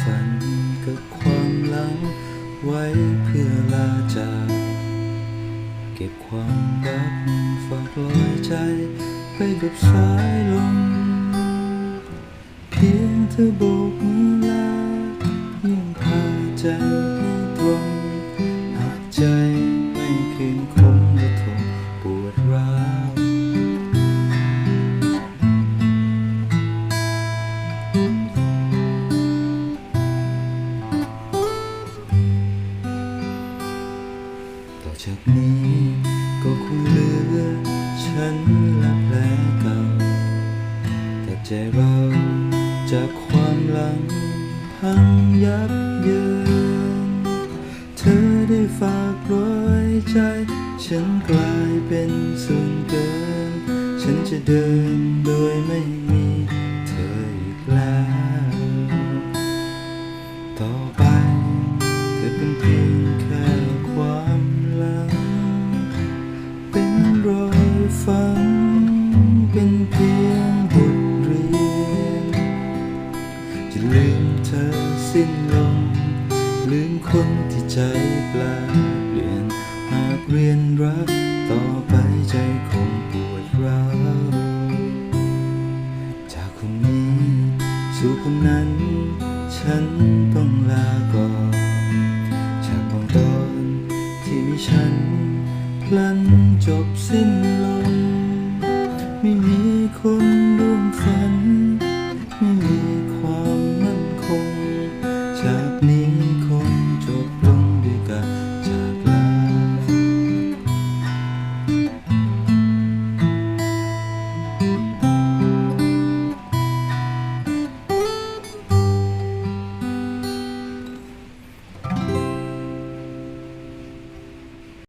ฝันกับความหลังไว้เพื่อลาจากเก็บความรักฝากลอยใจไปกับสายลมเพียงเธอโบกมือลายังพาใจให้ตรงหากใจไม่คืนคงและทนปวดร้าว จากนี้ก็คงเหลือฉันและแผลเก่าแต่ใจเราจากความหลังพังยับเยินเธอได้ฝากรอยใจ ฉันกลายเป็นส่วนเกิน ฉันจะเดินโดยไม่มีเธออีกแล้ว ต่อไปเธอเป็นเพียงแค่ ลืมเธอสิ้นลม ลืมคนที่ใจปลาเปลี่ยนหากเรียนรักต่อไปใจคงปวดร้าวจากคนนี้ สู่คนนั้น ฉันต้องลาก่อนจากบางตอนที่มีฉันพลันจบสิ้นลงไม่มีคน